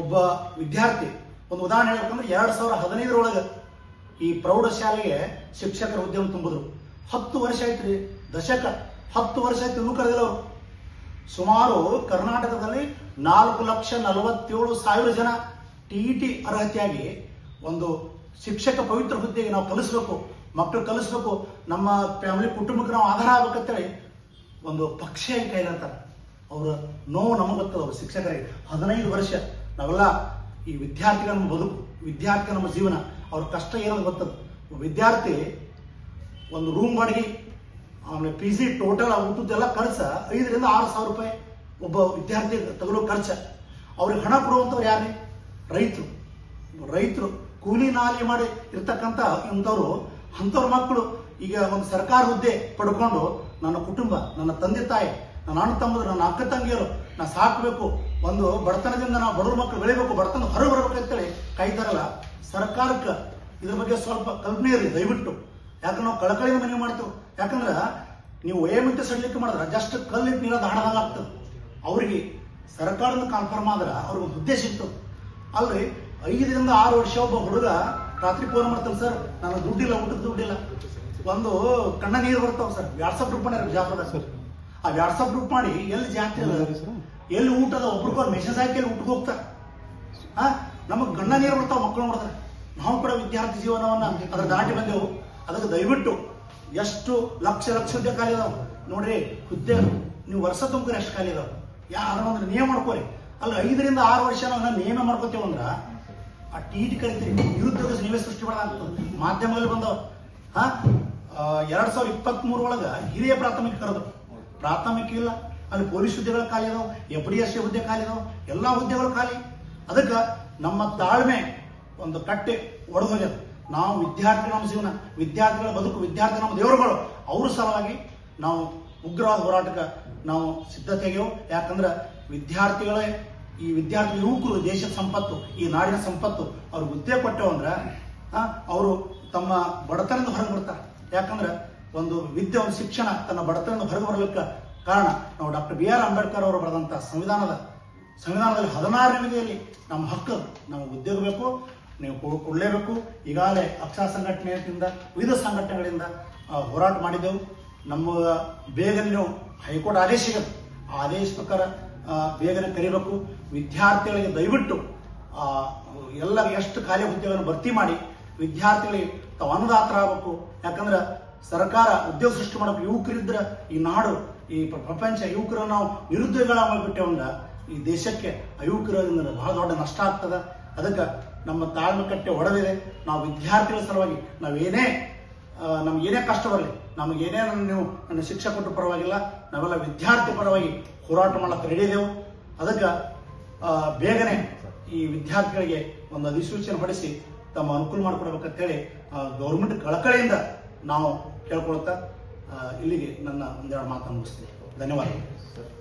ಒಬ್ಬ ವಿದ್ಯಾರ್ಥಿ. ಒಂದು ಉದಾಹರಣೆ ಹೇಳ್ಬೇಕಂದ್ರೆ ಎರಡ್ ಸಾವಿರ ಹದಿನೈದರೊಳಗೆ ಈ ಪ್ರೌಢಶಾಲೆಗೆ ಶಿಕ್ಷಕರ ಉದ್ಯಮ ತುಂಬಿದ್ರು. ಹತ್ತು ವರ್ಷ ಆಯ್ತು ರೀ ದಶಕ, ಹತ್ತು ವರ್ಷ ಆಯ್ತು ಇನ್ನೂ ಕರೆದಿಲ್ಲ ಅವರು. ಸುಮಾರು ಕರ್ನಾಟಕದಲ್ಲಿ ನಾಲ್ಕು ಲಕ್ಷ ನಲವತ್ತೇಳು ಸಾವಿರ ಜನ ಟಿ ಟಿ ಅರ್ಹತೆಯಾಗಿ ಒಂದು ಶಿಕ್ಷಕ ಪವಿತ್ರ ಹುದ್ದೆಗೆ ನಾವು ಕಲಿಸ್ಬೇಕು ಮಕ್ಕಳು ಕಲಿಸ್ಬೇಕು, ನಮ್ಮ ಫ್ಯಾಮಿಲಿ ಕುಟುಂಬಕ್ಕೆ ನಾವು ಆಧಾರ ಆಗ್ಬೇಕಂತೇಳಿ ಒಂದು ಪಕ್ಷ ಕೈಲಿರ್ತಾರೆ ಅವರ ನೋವು ನಮಗೆ ಗೊತ್ತದ ಅವ್ರು ಶಿಕ್ಷಕರಿಗೆ. ಹದಿನೈದು ವರ್ಷ ನಾವೆಲ್ಲ ಈ ವಿದ್ಯಾರ್ಥಿಗಳ ನಮ್ಮ ಬದುಕು ವಿದ್ಯಾರ್ಥಿ ನಮ್ಮ ಜೀವನ, ಅವ್ರ ಕಷ್ಟ ಏನೋ ಗೊತ್ತದ? ವಿದ್ಯಾರ್ಥಿ ಒಂದು ರೂಮ್ ಬಾಡಿಗೆ, ಆಮೇಲೆ ಪಿ ಜಿ ಟೋಟಲ್ ಊಟದ್ದೆಲ್ಲ ಖರ್ಚ, ಐದರಿಂದ ಆರು ಸಾವಿರ ರೂಪಾಯಿ ಒಬ್ಬ ವಿದ್ಯಾರ್ಥಿ ತಗೊಳ್ಳೋ ಖರ್ಚ. ಅವ್ರಿಗೆ ಹಣ ಕೊಡುವಂಥವ್ರು ಯಾರೇ ರೈತರು. ರೈತರು ಕೂಲಿ ನಾಲಿ ಮಾಡಿ ಇರ್ತಕ್ಕಂಥ ಇಂಥವ್ರು, ಅಂಥವ್ರ ಮಕ್ಕಳು ಈಗ ಒಂದು ಸರ್ಕಾರ ಹುದ್ದೆ ಪಡ್ಕೊಂಡು ನನ್ನ ಕುಟುಂಬ, ನನ್ನ ತಂದೆ ತಾಯಿ ನನ್ನ ಅಣ್ಣ ತಮ್ಮದು, ನನ್ನ ಅಕ್ಕ ತಂಗಿಯರು, ನಾ ಸಾಕಬೇಕು. ಒಂದು ಬಡತನದಿಂದ ನಾವು ಬಡವ್ರ ಮಕ್ಕಳು ಬೆಳಿಬೇಕು ಬಡತನ ಹೊರಗೆ ಬರ್ಬೇಕು ಅಂತೇಳಿ ಕಾಯ್ತಾರಲ್ಲ ಸರ್ಕಾರಕ್ಕೆ ಇದ್ರ ಬಗ್ಗೆ ಸ್ವಲ್ಪ ಕಲ್ಪನೆ ಇರಲಿ, ದಯವಿಟ್ಟು. ಯಾಕಂದ್ರೆ ನಾವು ಕಳಕಳಿಯಿಂದ ಮನವಿ ಮಾಡ್ತೇವೆ. ಯಾಕಂದ್ರೆ ನೀವು ವಯೋಮಿತಿ ಸಡ್ಲಿಕ್ಕೆ ಮಾಡಿದ್ರೆ ಜಸ್ಟ್ ಕಲ್ಲಿಟ್ಟು ನೀರೋದು ಹಣದಾಗ ಆಗ್ತದೆ ಅವ್ರಿಗೆ ಸರ್ಕಾರದಿಂದ ಕನ್ಫರ್ಮ್ ಆದ್ರೆ ಅವ್ರಿಗೆ ಉದ್ದೇಶ ಇತ್ತು. ಅಲ್ರಿ, ಐದರಿಂದ ಆರು ವರ್ಷ ಒಬ್ಬ ಹುಡುಗ ರಾತ್ರಿ ಫೋನ್ ಮಾಡ್ತಾನೆ, ಸರ್ ನನಗೆ ದುಡ್ಡಿಲ್ಲ, ಊಟದ ದುಡ್ಡಿಲ್ಲ. ಒಂದು ಕಣ್ಣ ನೀರು ಬರ್ತಾವ, ಸರ್. ವ್ಯಾಟ್ಸಪ್ ಗ್ರೂಪ್ ಜಾಪದ ಸರ್ ಆ ವಾಟ್ಸಪ್ ಗ್ರೂಪ್ ಮಾಡಿ ಎಲ್ಲಿ ಜಾತ್ರೆ ಅದ? ಎಲ್ಲಿ ಊಟದ? ಒಬ್ರಿಗೊಂದು ಮೆಸೇಜ್ ಹಾಕಿ ಎಲ್ಲಿ ಊಟಕ್ಕೆ ಹೋಗ್ತಾರೆ. ಆ ನಮಗೆ ಗಂಡ ನೀರು ಬರ್ತಾವ ಮಕ್ಕಳು ನೋಡಿದ್ರೆ ನಾವು ಕೂಡ ವಿದ್ಯಾರ್ಥಿ ಜೀವನವನ್ನ ಅದ್ರ ದಾಟಿ ಬಂದೆವು. ಅದಕ್ಕೆ ದಯವಿಟ್ಟು ಎಷ್ಟು ಲಕ್ಷ ಲಕ್ಷ ಹುದ್ದೆ ಖಾಲಿ ಅದಾವ. ನೋಡ್ರಿ ಹುದ್ದೆ ನೀವು ವರ್ಷ ತುಂಬಿದ್ರೆ ಎಷ್ಟು ಖಾಲಿ ಅದಾವ. ಯಾರು ಅಂದ್ರೆ ನಿಯಮ ಮಾಡ್ಕೋರಿ. ಅಲ್ಲ ಐದರಿಂದ ಆರು ವರ್ಷ ನಾವು ನಿಯಮ ಮಾಡ್ಕೋತೀವಿ ಅಂದ್ರ ಆ ಟಿ ಟಿ ಕರಿತೀರಿ. ನಿರುದ್ಯೋಗ ನೀವೇ ಸೃಷ್ಟಿ ಮಾಡೋದಾಗ್ತದೆ ಮಾಧ್ಯಮದಲ್ಲಿ ಬಂದವ. ಹಾ ಎರಡ್ ಸಾವಿರದ ಇಪ್ಪತ್ತ್ ಒಳಗ ಹಿರಿಯ ಪ್ರಾಥಮಿಕ ಕರೆದು ಪ್ರಾಥಮಿಕ ಇಲ್ಲ ಅಲ್ಲಿ ಪೊಲೀಸ್ ಹುದ್ದೆಗಳು ಖಾಲಿ ಅದಾವ ಎಫ್ ಡಿ ಎಸ್ ಹುದ್ದೆ ಖಾಲಿ ಅದಾವ, ಎಲ್ಲಾ ಹುದ್ದೆಗಳು ಖಾಲಿ. ಅದಕ್ಕೆ ನಮ್ಮ ತಾಳ್ಮೆ ಒಂದು ಕಟ್ಟೆ ಒಡೆದು ಹೋಗ್ಯದ. ನಾವು ವಿದ್ಯಾರ್ಥಿ ನಮ್ಮ ಜೀವನ, ವಿದ್ಯಾರ್ಥಿಗಳ ಬದುಕು, ವಿದ್ಯಾರ್ಥಿ ನಮ್ಮ ದೇವರುಗಳು, ಅವ್ರ ಸಲುವಾಗಿ ನಾವು ಉಗ್ರವಾದ ಹೋರಾಟಕ್ಕೆ ನಾವು ಸಿದ್ಧತೆಗೆವು. ಯಾಕಂದ್ರೆ ವಿದ್ಯಾರ್ಥಿಗಳೇ, ಈ ವಿದ್ಯಾರ್ಥಿ ಯುವಕರು, ದೇಶದ ಸಂಪತ್ತು, ಈ ನಾಡಿನ ಸಂಪತ್ತು, ಅವ್ರಿಗೆ ಹುದ್ದೆ ಕೊಟ್ಟೆವು ಅಂದ್ರೆ ಅವರು ತಮ್ಮ ಬಡತನದಿಂದ ಹೊರಗೆ ಬರ್ತಾರೆ. ಯಾಕಂದ್ರೆ ಒಂದು ವಿದ್ಯೆ, ಒಂದು ಶಿಕ್ಷಣ ತನ್ನ ಬಡತನದಿಂದ ಹೊರಗೆ ಬರಲಿಕ್ಕೆ ಕಾರಣ ನಾವು ಡಾಕ್ಟರ್ ಬಿ ಆರ್ ಅಂಬೇಡ್ಕರ್ ಅವರು ಬರೆದಂತ ಸಂವಿಧಾನದ, ಸಂವಿಧಾನದಲ್ಲಿ ಹದಿನಾರನೇ ವಿಧಿಯಲ್ಲಿ ನಮ್ಮ ಹಕ್ಕು ನಮಗೆ ಉದ್ಯೋಗ ಬೇಕು, ನೀವು ಕೊಡಲೇಬೇಕು. ಈಗಾಗಲೇ ಅಕ್ಷರ ಸಂಘಟನೆಯಿಂದ, ವಿವಿಧ ಸಂಘಟನೆಗಳಿಂದ ಹೋರಾಟ ಮಾಡಿದೆವು. ನಮ್ಮ ಬೇಗನೆ ಹೈಕೋರ್ಟ್ ಆದೇಶ ಆ ಆದೇಶ ಪ್ರಕಾರ ಬೇಗನೆ ಕರಿಬೇಕು. ವಿದ್ಯಾರ್ಥಿಗಳಿಗೆ ದಯವಿಟ್ಟು ಎಲ್ಲ ಎಷ್ಟು ಖಾಲಿ ಹುದ್ದೆಗಳನ್ನು ಭರ್ತಿ ಮಾಡಿ, ವಿದ್ಯಾರ್ಥಿಗಳಿಗೆ ತಾವು ಅನ್ನದಾತರಾಗಬೇಕು ಯಾಕಂದ್ರೆ ಸರ್ಕಾರ ಉದ್ಯೋಗ ಸೃಷ್ಟಿ ಮಾಡಬೇಕು ಯುವಕರಿದ್ರೆ ಈ ನಾಡು, ಈ ಪ್ರ- ಪ್ರಪಂಚ ಯುವಕರ ನಾವು ನಿರುದ್ಯೋಗಗಳಾಗ್ಬಿಟ್ಟೇವಂದ ಈ ದೇಶಕ್ಕೆ ಯುವಕರಿಂದ ಬಹಳ ದೊಡ್ಡ ನಷ್ಟ ಆಗ್ತದ. ಅದಕ್ಕೆ ನಮ್ಮ ತಾಳ್ಮೆ ಕಟ್ಟೆ ಒಡೆದಿದೆ ನಾವು ವಿದ್ಯಾರ್ಥಿಗಳ ಸಲುವಾಗಿ ನಾವೇನೇ ನಮ್ಗೆ ಏನೇ ಕಷ್ಟ ಬರಲಿ, ನಮ್ಗೆ ಏನೇ ನನ್ನ ನೀವು ನನ್ನ ಶಿಕ್ಷೆ ಕೊಟ್ಟು ಪರವಾಗಿಲ್ಲ, ನಾವೆಲ್ಲ ವಿದ್ಯಾರ್ಥಿ ಪರವಾಗಿ ಹೋರಾಟ ಮಾಡಕ್ಕೆ ರೆಡಿ ಇದೆವು. ಅದಕ್ಕೆ ಬೇಗನೆ ಈ ವಿದ್ಯಾರ್ಥಿಗಳಿಗೆ ಒಂದು ಅಧಿಸೂಚನೆ ಹೊಡಿಸಿ ತಮ್ಮ ಅನುಕೂಲ ಮಾಡಿಕೊಡ್ಬೇಕಂತೇಳಿ ಗೌರ್ಮೆಂಟ್ ಕಳಕಳಿಯಿಂದ ನಾವು ಕೇಳ್ಕೊಳ್ತಾ ಇಲ್ಲಿಗೆ ನನ್ನ ಒಂದೆರಡು ಮಾತನ್ನು ಮುಗಿಸ್ತೀನಿ. ಧನ್ಯವಾದಗಳು.